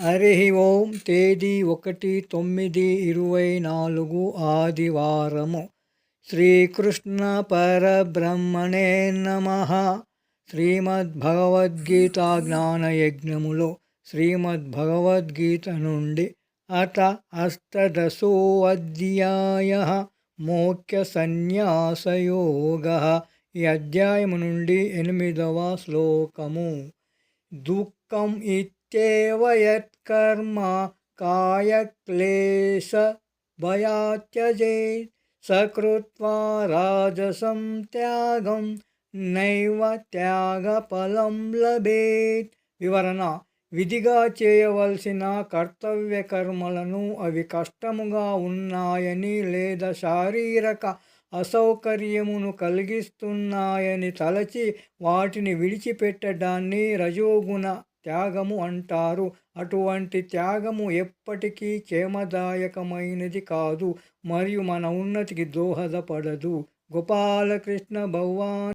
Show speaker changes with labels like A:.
A: హరి ఓం తేదీ ఒకటి తొమ్మిది ఇరవై నాలుగు ఆదివారము. శ్రీకృష్ణ పరబ్రహ్మణే నమ. శ్రీమద్భగవద్గీత జ్ఞానయజ్ఞములో శ్రీమద్భగవద్గీత నుండి అత అష్టదశోధ్యాయ మోఖ్య సన్యాసయోగ ఈ అధ్యాయము నుండి ఎనిమిదవ శ్లోకము. దుఃఖం ఇత్యేవ యత్కర్మ కాయక్లేశ భయాత్యజేత్ సకృత్వా రాజసం త్యాగం నైవ త్యాగఫలం లభేత్ వివరణ విధిగా చేయవలసిన కర్తవ్య కర్మలను అవి కష్టముగా ఉన్నాయని లేదా శారీరక అసౌకర్యమును కలిగిస్తున్నాయని తలచి వాటిని విడిచిపెట్టడాన్ని రజోగుణ త్యాగము అంటారు. అటువంటి త్యాగము ఎప్పటికీ క్షేమదాయకమైనది కాదు మరియు మన ఉన్నతికి దోహదపడదు. గోపాలకృష్ణ భగవాన్